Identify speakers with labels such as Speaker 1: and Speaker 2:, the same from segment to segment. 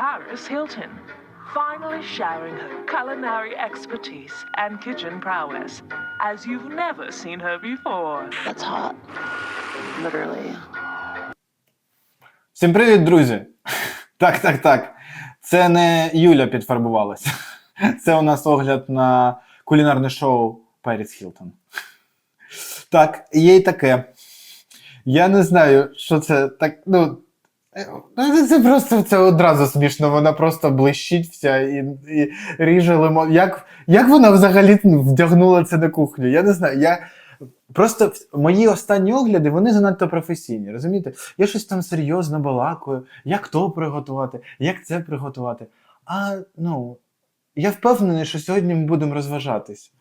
Speaker 1: Paris Hilton, finally showering her culinary expertise and kitchen prowess as you've never seen her before.
Speaker 2: That's hot. Literally.
Speaker 3: Всім привіт, друзі! Так, так, так. Це не Юля підфарбувалася. Це у нас огляд на кулінарне шоу Періс Хілтон. Так, є й таке. Я не знаю, що це так. Ну, це просто це одразу смішно. Вона просто блищить вся і, і ріже лимон. Як, як вона взагалі вдягнула це на кухню? Я не знаю. Я... Просто мої останні огляди вони занадто професійні. Розумієте? Я щось там серйозно балакаю, як то приготувати, як це приготувати. А ну, я впевнений, що сьогодні ми будемо розважатись.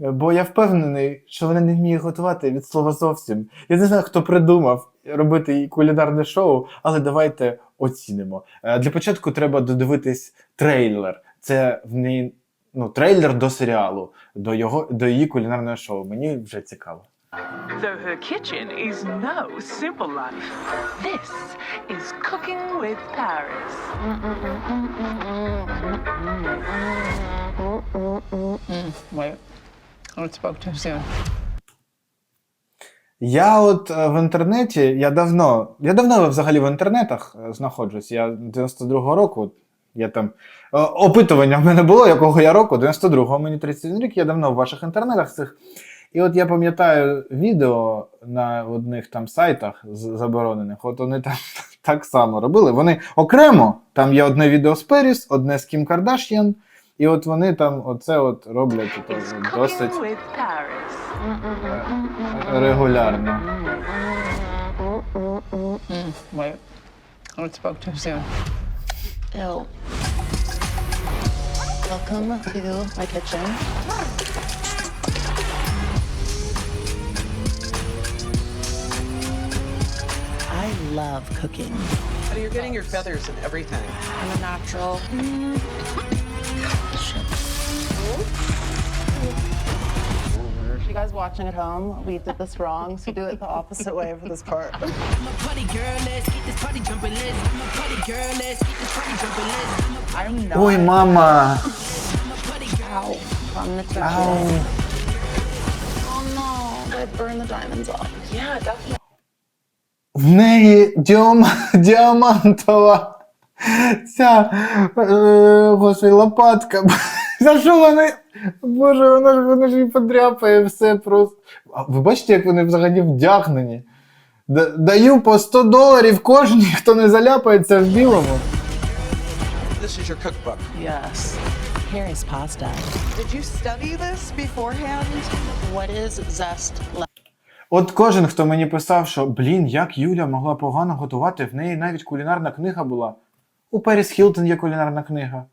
Speaker 3: Е, Бо я впевнений, що вона не вміє готувати від слова зовсім. Я не знаю, хто придумав робити кулінарне шоу, але давайте оцінимо. Е, Для початку треба додивитись трейлер. Це в неї ну, трейлер до серіалу, до, його, до її кулінарного шоу. Мені вже цікаво.
Speaker 1: Though her kitchen is no simple life, this is Cooking with Paris.
Speaker 4: Wait. I spoke too soon.
Speaker 3: Я от е, в інтернеті, я давно, я давно взагалі в інтернетах е, знаходжусь. Я 92-го року, я там е, опитування в мене було, якого я року, 92-го, мені 31 рік, я давно в ваших інтернетах цих. І от я пам'ятаю відео на одних там сайтах з- заборонених, от вони там так само робили. Вони окремо, там є одне відео з Періс, одне з Кім Кардаш'ян, і от вони там оце от роблять ото, досить е, регулярно.
Speaker 2: Welcome to my kitchen. I love cooking.
Speaker 5: How you're getting your feathers and everything.
Speaker 2: I'm a natural. You guys watching at home, we did this wrong, so do it the opposite way for this part.
Speaker 6: party girl, let's get this party jumping, let's. I'm a party girl, let's get this party jumping, let's. I'm a
Speaker 2: I'm not.
Speaker 3: Ой, мама!
Speaker 6: party girl.
Speaker 2: Ow. I'm the
Speaker 3: Ау.
Speaker 2: Oh no, they burned the diamonds off.
Speaker 1: Yeah, definitely.
Speaker 3: В неї діам... діамантова ця е, господи, лопатка. За що вони? Боже, вона ж вона ж її подряпає все просто. А ви бачите, як вони взагалі вдягнені? Даю по 100 доларів кожній, хто не заляпається в білому.
Speaker 5: This is your cookbook.
Speaker 2: Yes. Here is pasta.
Speaker 5: Did you study this beforehand?
Speaker 2: What is zest?
Speaker 3: От кожен, хто мені писав, що блін, як Юля могла погано готувати, в неї навіть кулінарна книга була. У Періс Хілтон є кулінарна книга.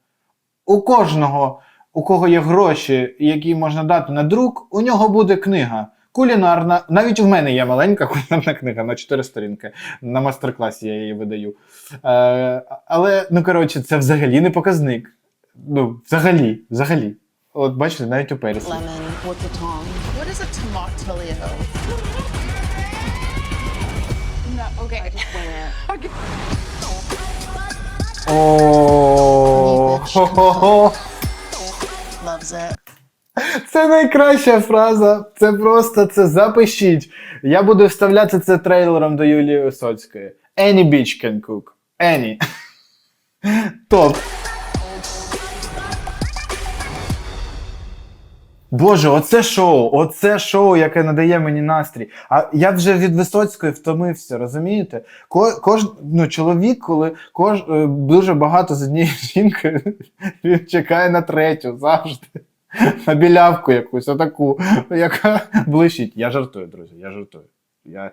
Speaker 3: У кожного, у кого є гроші, які можна дати на друк, у нього буде книга. Кулінарна. Навіть в мене є маленька кулінарна книга на 4 сторінки. На мастер-класі я її видаю. Е, але, ну коротше, це взагалі не показник. Ну, взагалі, взагалі. От бачите, навіть у Періс.
Speaker 2: Lemon
Speaker 3: О. Це найкраща фраза. Це просто це запишіть. Я буду вставляти це трейлером до Юлії Висоцької. Any bitch can cook. Any. Топ. Боже, оце шоу, оце шоу, яке надає мені настрій. А я вже від Висоцької втомився, розумієте? Ко, кож, ну, чоловік, коли кож, е, дуже багато з однією жінкою, він чекає на третю завжди. На білявку якусь, отаку, яка блищить. Я жартую, друзі, я жартую. Я,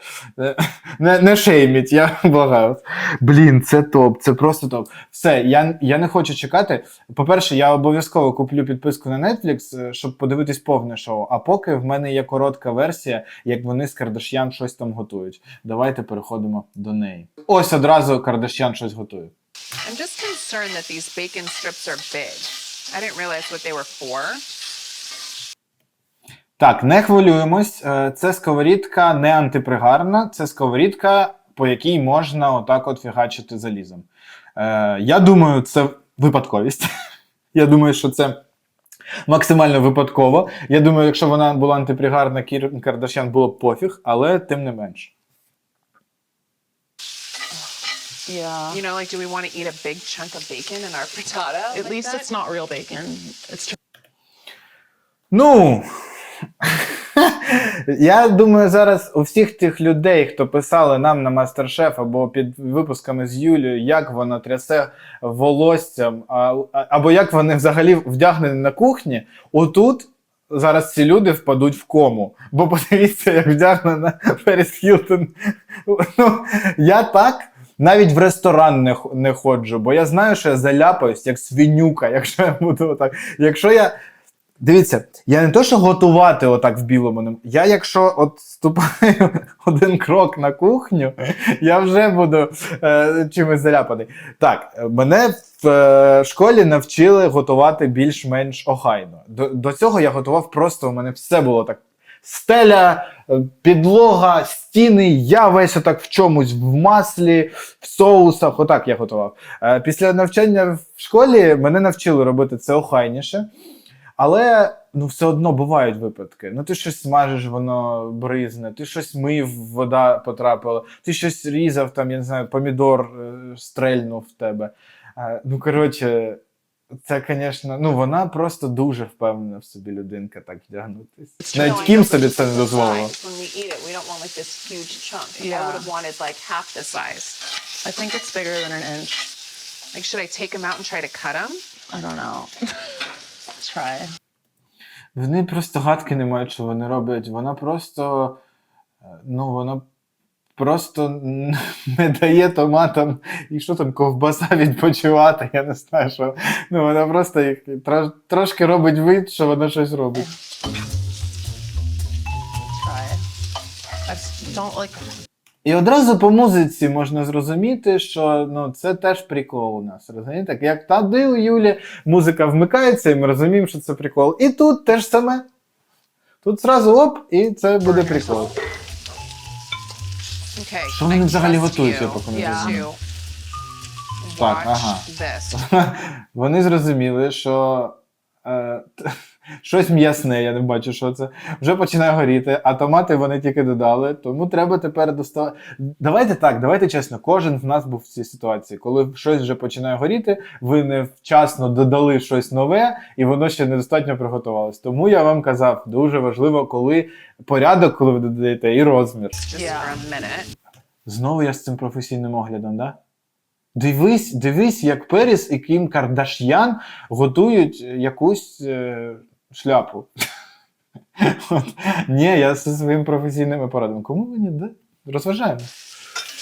Speaker 3: не, не шейміть, я благаю. Блін, це топ, це просто топ. Все, я, я не хочу чекати. По-перше, я обов'язково куплю підписку на Netflix, е, щоб подивитись повне шоу. А поки в мене є коротка версія, як вони з Кардаш'ян щось там готують. Давайте переходимо до неї. Ось одразу Кардаш'ян щось готує.
Speaker 7: I'm just concerned that these bacon strips are big. I didn't realize what they were for.
Speaker 3: Так, не хвилюємось. Е, Це сковорідка не антипригарна, це сковорідка, по якій можна отак от фігачити залізом. Е, я думаю, це випадковість. я думаю, що це максимально випадково. Я думаю, якщо вона була антипригарна, Кір Кардашян було б пофіг, але тим не менш.
Speaker 2: Yeah.
Speaker 7: You know, like, do we want to eat a big chunk of bacon in our frittata?
Speaker 2: At
Speaker 7: like
Speaker 2: least
Speaker 7: that?
Speaker 2: it's not real bacon. It's
Speaker 3: Ну. Я думаю, зараз у всіх тих людей, хто писали нам на Мастер-Шеф або під випусками з Юлією, як вона трясе волоссям, або як вони взагалі вдягнені на кухні, отут зараз ці люди впадуть в кому. Бо подивіться, як вдягнена Періс Хілтон. Ну, я так. Навіть в ресторан не, не ходжу, бо я знаю, що я заляпаюсь як свинюка, якщо я буду отак. Якщо я Дивіться, я не то, що готувати отак в білому. Я, якщо от ступаю один крок на кухню, я вже буду е, чимось заляпаний. Так, мене в е, школі навчили готувати більш-менш охайно. До, до цього я готував просто, у мене все було так. Стеля, е, підлога, стіни, я весь отак в чомусь в маслі, в соусах, отак я готував. Е, Після навчання в школі мене навчили робити це охайніше. Але ну все одно бувають випадки. Ну ти щось смажиш, воно бризне, ти щось мив, вода потрапила, ти щось різав, там, я не знаю, помідор е, стрельнув в тебе. Е, ну, коротше, це, звісно, ну вона просто дуже впевнена в собі людинка так вдягнутись.
Speaker 7: No,
Speaker 3: Навіть Кім
Speaker 7: know,
Speaker 3: собі це не
Speaker 7: chunk. I
Speaker 2: think it's bigger than an inch.
Speaker 7: Like, should I take them out and try to cut them?
Speaker 2: I don't know. Try.
Speaker 3: Вони просто гадки не мають, що вони роблять. Вона просто. е, Ну, вона просто не дає томатам і що там, ковбаса відпочивати. Я не знаю, що. Ну, вона просто їх трош- трошки робить вид, що вона щось робить.
Speaker 2: Try. I don't like.
Speaker 3: І одразу по музиці можна зрозуміти, що ну, це теж прикол у нас. Розумієте? Як тоді у Юлі музика вмикається, і ми розуміємо, що це прикол. І тут теж саме. Тут зразу оп, і це буде прикол.
Speaker 7: Okay.
Speaker 3: Що вони взагалі
Speaker 7: trust
Speaker 3: готують,
Speaker 7: you
Speaker 3: я поки не розумію. Так, ага.
Speaker 7: this.
Speaker 3: Вони зрозуміли, що е, щось м'ясне, я не бачу, що це. Вже починає горіти, а томати вони тільки додали, тому треба тепер доставати. Давайте так, давайте чесно, кожен з нас був в цій ситуації. Коли щось вже починає горіти, ви невчасно додали щось нове, і воно ще недостатньо приготувалось. Тому я вам казав, дуже важливо, коли порядок, коли ви додаєте, і розмір.
Speaker 2: Yeah.
Speaker 3: Знову я з цим професійним оглядом, да? Дивись, дивись, як Періс і Кім Кардаш'ян готують якусь е, шляпу. От. Ні, я зі своїм професійними порадами. Кому мені да? розважаємо?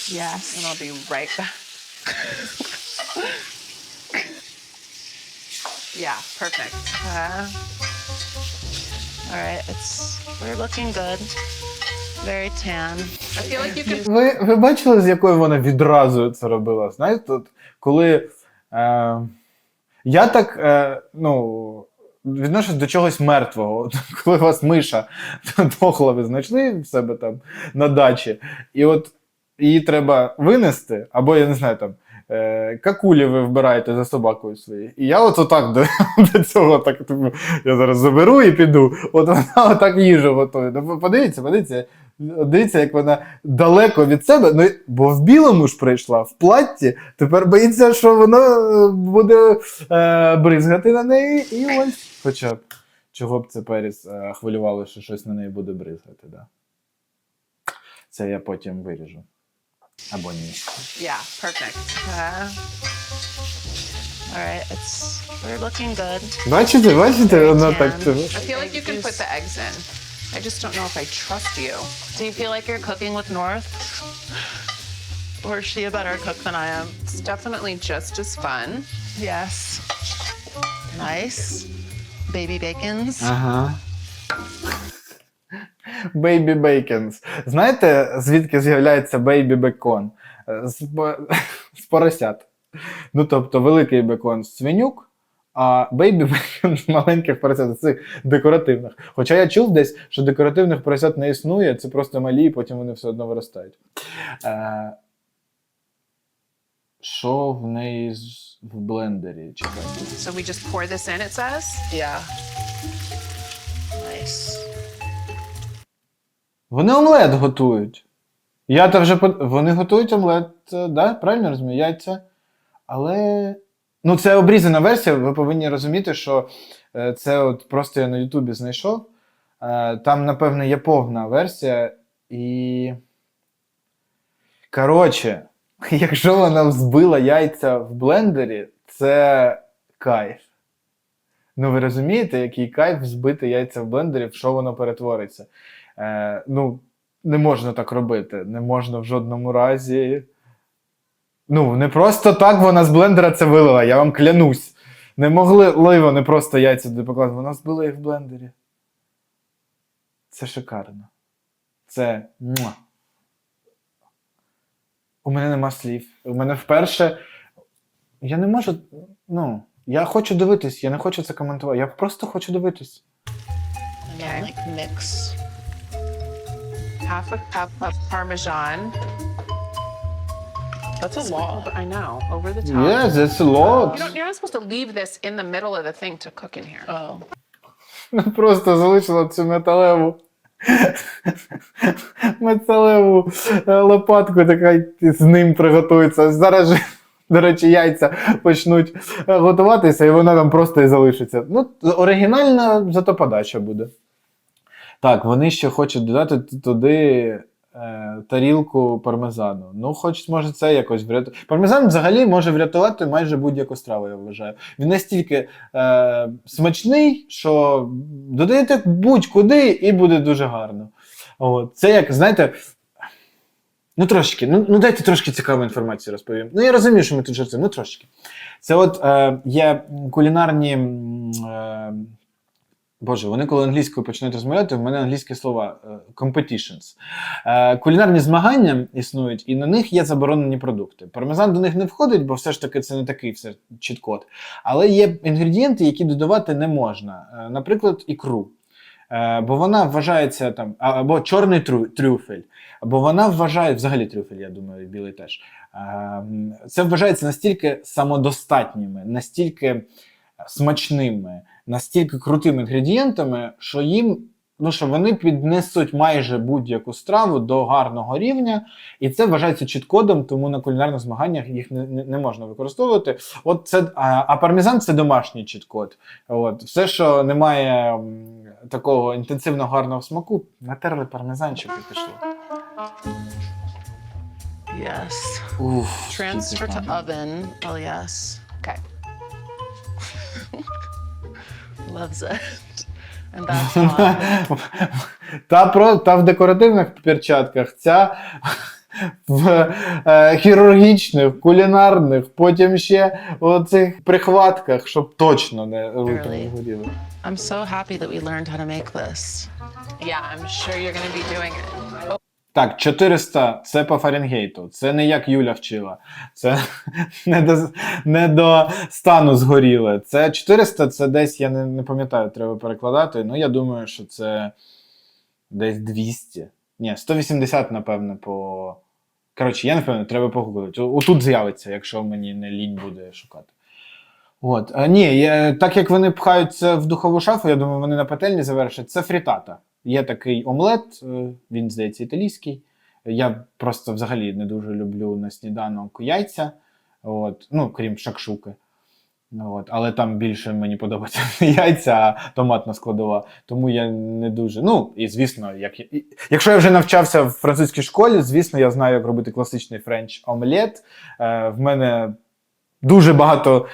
Speaker 2: Yes.
Speaker 7: And I'll be right back. yeah, perfect.
Speaker 2: Uh, all right. It's we're looking good. Very tan.
Speaker 7: I feel like you can
Speaker 3: Ви, ви бачили, з якою вона відразу це робила? Знаєте, от, коли е, я так е, ну, відношусь до чогось мертвого. Коли у вас миша дохла, ви знайшли в себе там на дачі, і от її треба винести, або я не знаю там. Е, какулі ви вбираєте за собакою своєю. І я от отак до, до цього так, я зараз заберу і піду. От вона отак їжу готує. Ну, подивіться, подивіться. Дивіться, як вона далеко від себе, ну бо в білому ж прийшла, в платті. Тепер боїться, що воно е, буде е, бризгати на неї, і ось. Хоча б чого б це Періс е, хвилювало, що щось на неї буде бризгати, да. Це я потім виріжу. Або ні.
Speaker 7: Yeah, perfect.
Speaker 2: Uh, all right. It's we're looking good.
Speaker 3: Бачите, бачите, вона так.
Speaker 7: I feel like you can put the eggs in. I just don't know if I trust you.
Speaker 2: Do you feel like you're cooking with North? Or is she a better cook than I am?
Speaker 7: It's definitely just as fun.
Speaker 2: Yes. Nice. Baby bacons.
Speaker 3: Ага. Бейбі бейкенс. Знаєте, звідки з'являється бейбі бекон? Е, З, по- з поросят. Ну, тобто, великий бекон свинюк, а бейбі маленьких поросят, з цих декоративних. Хоча я чув десь, що декоративних поросят не існує, це просто малі, і потім вони все одно виростають. Е, що в неї з- в блендері? Чекайте.
Speaker 7: So we just pour this in, it says?
Speaker 4: Yeah. Nice.
Speaker 3: Вони омлет готують. Я то вже по- вони готують омлет, е, да? правильно розумію? Яйця. Але. Ну, це обрізана версія, ви повинні розуміти, що е, це от просто я на Ютубі знайшов. Е, Там, напевно, є повна версія. І. Коротше, якщо вона взбила яйця в блендері, це кайф. Ну, ви розумієте, який кайф взбити яйця в блендері, в що воно перетвориться? Е, ну, не можна так робити. Не можна в жодному разі. Ну, не просто так вона з блендера це вилила, я вам клянусь. Не могли ли вони просто яйця туди покласти, вона збила їх в блендері. Це шикарно. Це. Муа. У мене нема слів. У мене вперше. Я не можу. Ну, я хочу дивитись, я не хочу це коментувати. Я просто хочу дивитись.
Speaker 4: Mix.
Speaker 7: Half a cup of Parmesan.
Speaker 4: That's a lot.
Speaker 7: I know, over the top.
Speaker 3: Yes, that's a lot.
Speaker 7: You don't, you're not supposed to leave this in the middle of the thing to cook in here.
Speaker 4: Oh.
Speaker 3: Просто залишила цю металеву. Металеву е, лопатку, така й з ним приготується. Зараз же, до речі, яйця почнуть е, готуватися, і вона там просто і залишиться. Ну, оригінальна зато подача буде. Так, вони ще хочуть додати т- туди е, тарілку пармезану. Ну, хоч може це якось врятувати. Пармезан взагалі може врятувати майже будь-яку страву, я вважаю. Він настільки е, смачний, що додаєте будь-куди і буде дуже гарно. От. Це як, знаєте. Ну, трошки, ну, ну дайте трошки цікаву інформацію розповім. Ну, я розумію, що ми тут жартуємо, ну трошки. Це от е, є кулінарні. Е, Боже, вони коли англійською починають розмовляти, в мене англійські слова е, competitions. Е, кулінарні змагання існують, і на них є заборонені продукти. Пармезан до них не входить, бо все ж таки це не такий все чіткот. Але є інгредієнти, які додавати не можна. Е, наприклад, ікру. Бо вона вважається там, або чорний трюфель, бо вона вважає, взагалі трюфель, я думаю, білий теж. Це вважається настільки самодостатніми, настільки смачними, настільки крутими інгредієнтами, що їм. Ну, що вони піднесуть майже будь-яку страву до гарного рівня, і це вважається чіткодом, тому на кулінарних змаганнях їх не, не, не можна використовувати. От це, а, а пармезан це домашній чіткод. От, все, що не має м, такого інтенсивного гарного смаку, натерли пармезанчик і пішло.
Speaker 4: Yes.
Speaker 3: Уф,
Speaker 4: Transfer to oven. Oh yes.
Speaker 7: Okay.
Speaker 4: Loves it. And that's hot.
Speaker 3: та, про, та в декоративних перчатках, ця в е, хірургічних, кулінарних, потім ще у цих прихватках, щоб точно не
Speaker 4: Really?
Speaker 3: горіли.
Speaker 4: I'm so happy that we learned how to make this.
Speaker 7: Yeah, I'm sure you're going to be doing it.
Speaker 3: Так, 400 це по Фаренгейту. Це не як Юля вчила. Це не до, не до стану згоріле. Це 400 це десь, я не, не пам'ятаю, треба перекладати. Ну, я думаю, що це десь 200. Ні, 180, напевно, по. Коротше, я не впевнений, треба погуглити. Отут з'явиться, якщо мені не лінь буде шукати. От. А, ні, я, так як вони пхають це в духову шафу, я думаю, вони на пательні завершать. Це фрітата. Є такий омлет, е, він, здається, італійський. Я просто взагалі не дуже люблю на сніданок яйця, от, ну, крім шакшуки. От, але там більше мені подобаються яйця, а томатна складова. Тому я не дуже. Ну, і звісно, як, якщо я вже навчався в французькій школі, звісно, я знаю, як робити класичний френч омлет. Е, в мене дуже багато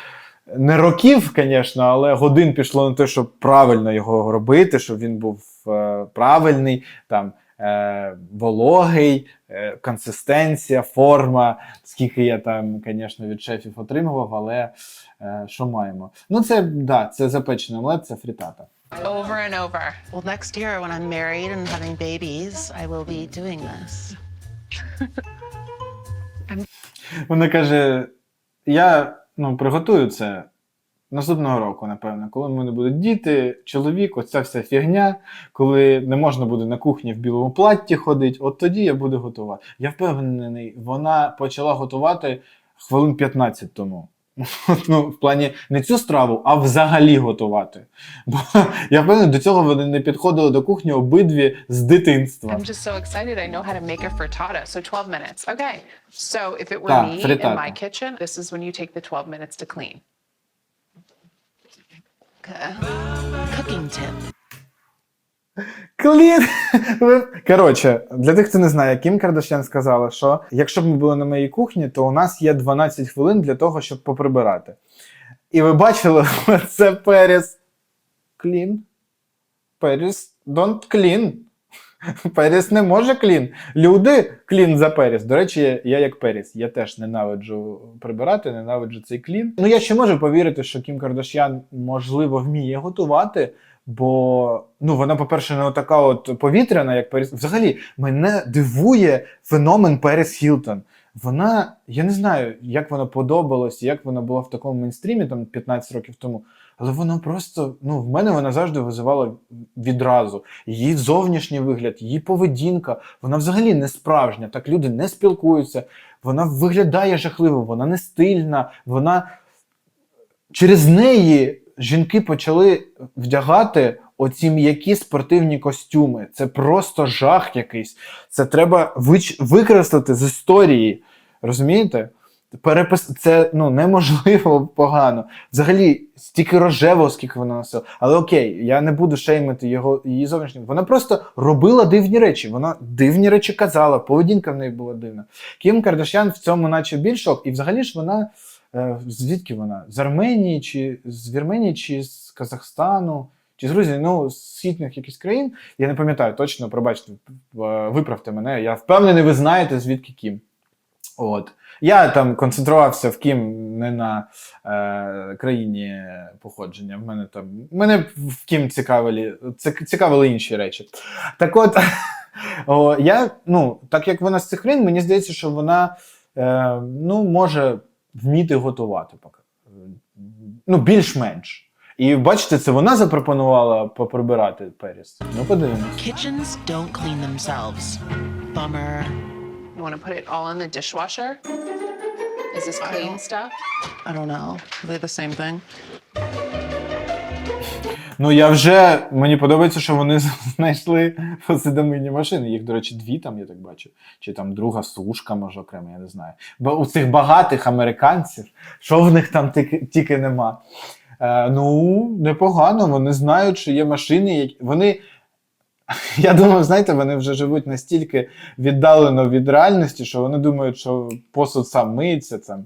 Speaker 3: не років, звісно, але годин пішло на те, щоб правильно його робити, щоб він був е, правильний, там, е, вологий, е, консистенція, форма. Скільки я там, звісно, від шефів отримував, але е, що маємо? Ну, це да, це запечений омлет, це фрітата.
Speaker 7: Over and over.
Speaker 4: Well, next year when I'm married and having babies, I will be doing this.
Speaker 3: Вона каже: я ну, приготую це наступного року, напевно, коли в мене будуть діти, чоловік, оця вся фігня, коли не можна буде на кухні в білому платті ходити, от тоді я буду готувати. Я впевнений, вона почала готувати хвилин 15 тому. Ну, в плані не цю страву, а взагалі готувати. Бо я впевнений, до цього вони не підходили до кухні обидві з дитинства.
Speaker 7: I'm just so excited. I know how to make a frittata. So 12 minutes. Okay. So if it were
Speaker 3: Так,
Speaker 7: me in my kitchen, this is when you take the 12 minutes to clean.
Speaker 4: Cooking tip.
Speaker 3: Клін! Коротше, для тих, хто не знає, Кім Кардашян сказала, що якщо б ми були на моїй кухні, то у нас є 12 хвилин для того, щоб поприбирати. І ви бачили, це Періс клін. Періс don't clean. Періс не може клін. Люди клін за Періс. До речі, я як Періс. Я теж ненавиджу прибирати, ненавиджу цей клін. Ну я ще можу повірити, що Кім Кардашян можливо вміє готувати. Бо ну вона, по-перше, не така от повітряна, як Періс. Взагалі, мене дивує феномен Періс Хілтон. Вона, я не знаю, як вона подобалась, як вона була в такому мейнстрімі там 15 років тому. Але вона просто, ну, в мене вона завжди визивала відразу. Її зовнішній вигляд, її поведінка, вона взагалі не справжня. Так люди не спілкуються. Вона виглядає жахливо, вона не стильна, вона через неї жінки почали вдягати оці м'які спортивні костюми. Це просто жах якийсь. Це треба вич... викреслити з історії. Розумієте? Перепис... Це ну, неможливо погано. Взагалі, стільки рожевого, скільки вона носила. Але окей, я не буду шеймити його її зовнішнім. Вона просто робила дивні речі. Вона дивні речі казала, поведінка в неї була дивна. Кім Кардашян в цьому, наче більшок, і взагалі ж вона. Е, звідки вона? З Арменії, чи з Вірменії, чи з Казахстану, чи з Грузії, ну, з східних якихось країн. Я не пам'ятаю точно, пробачте, виправте мене. Я впевнений, ви знаєте, звідки Кім. От. Я там концентрувався в Кім не на е, країні походження. В мене там мене в Кім цікавили, цікавили інші речі. Так от, о, я, ну, так як вона з цих країн, мені здається, що вона е, ну, може вміти готувати поки. Ну, більш-менш. І бачите, це вона запропонувала поприбирати Періс. Ну, подивимось.
Speaker 4: Kitchens don't clean themselves. Bummer.
Speaker 7: You want to put it all in the dishwasher? Is this clean stuff?
Speaker 4: I don't know. Are they the same thing?
Speaker 3: Ну, я вже мені подобається, що вони знайшли посудомийні машини. Їх, до речі, дві там, я так бачу. Чи там друга сушка, може, окремо, я не знаю. Бо у цих багатих американців, що в них там тільки, тільки нема. Е, ну, непогано, вони знають, що є машини, які вони. Я думаю, знаєте, вони вже живуть настільки віддалено від реальності, що вони думають, що посуд сам миється, там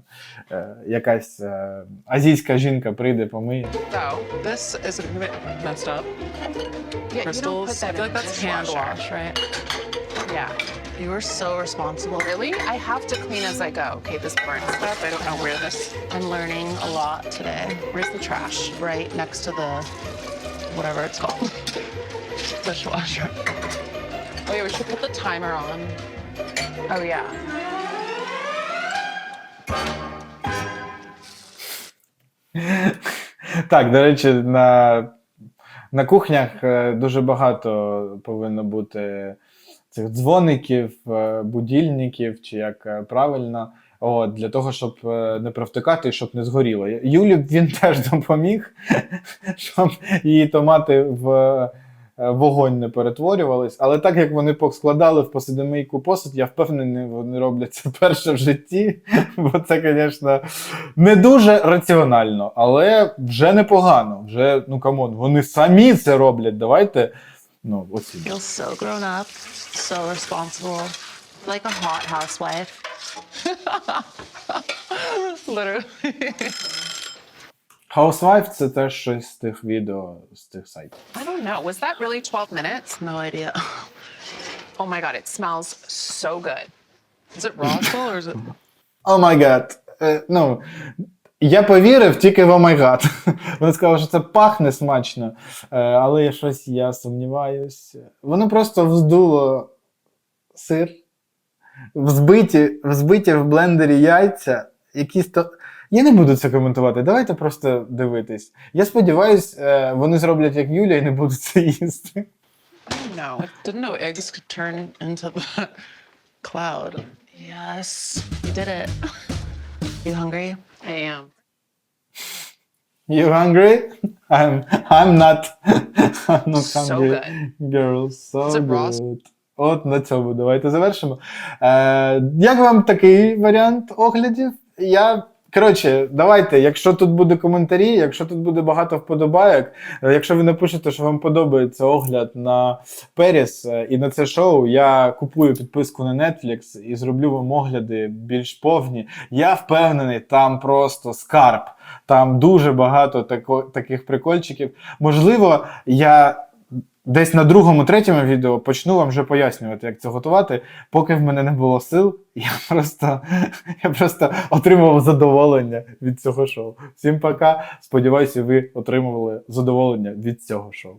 Speaker 3: е, якась е, азійська жінка прийде помиє.
Speaker 7: So,
Speaker 4: This is messed up.
Speaker 7: yeah, you don't
Speaker 4: Crystals. I
Speaker 7: that
Speaker 4: feel
Speaker 7: in
Speaker 4: like that's hand
Speaker 7: dishwasher.
Speaker 4: wash, right?
Speaker 7: Yeah.
Speaker 4: You are so responsible.
Speaker 7: Really? I have to clean as I go. Okay, this burnt stuff. I don't know where this.
Speaker 4: I'm learning a lot today.
Speaker 7: Where's the trash?
Speaker 4: Right next to the whatever it's called. Dishwasher.
Speaker 7: Oh yeah, we should put the timer on. Oh yeah.
Speaker 3: Так, до речі, на, на кухнях е, дуже багато повинно бути цих дзвоників, е, будильників, чи як е, правильно, от, для того, щоб не провтикати і щоб не згоріло. Юлі він теж допоміг, щоб її томати в вогонь не перетворювались. Але так як вони складали в посудомийку посуд, я впевнений, вони роблять це перше в житті, бо це, звісно, не дуже раціонально, але вже непогано. Вже, ну камон, вони самі це роблять. Давайте. Ну, оці.
Speaker 4: Feel so grown up, so responsible, like a hot housewife.
Speaker 7: Literally.
Speaker 3: Housewife це теж щось з тих відео, з тих сайтів.
Speaker 7: I don't know. Was that really 12 minutes?
Speaker 4: No idea.
Speaker 7: Oh my god, it smells so good. Is it raw still or is it?
Speaker 3: О май гад. Е, Ну, я повірив тільки в омайгад. Вони сказали, що це пахне смачно, е, але я щось я сумніваюсь. Воно просто вздуло сир, взбиті, взбиті в блендері яйця, якісь то. Я не буду це коментувати. Давайте просто дивитись. Я сподіваюсь, е, вони зроблять як Юля і не будуть це їсти.
Speaker 7: No.
Speaker 4: Didn't know eggs could turn into the cloud. Yes, you did it. You hungry?
Speaker 7: I am.
Speaker 3: You hungry? I'm, I'm not. I'm not
Speaker 7: So good.
Speaker 3: Girls, so
Speaker 7: Is it raw?
Speaker 3: good. От на цьому давайте завершимо. Е, як вам такий варіант оглядів? Я. Коротше, давайте, якщо тут буде коментарі, якщо тут буде багато вподобайок, е, якщо ви напишете, що вам подобається огляд на Періс е, і на це шоу, я купую підписку на Netflix і зроблю вам огляди більш повні. Я впевнений, там просто скарб. Там дуже багато тако, таких прикольчиків. Можливо, я десь на другому, третьому відео почну вам вже пояснювати, як це готувати. Поки в мене не було сил, я просто, я просто отримував задоволення від цього шоу. Всім пока. Сподіваюся, ви отримували задоволення від цього шоу.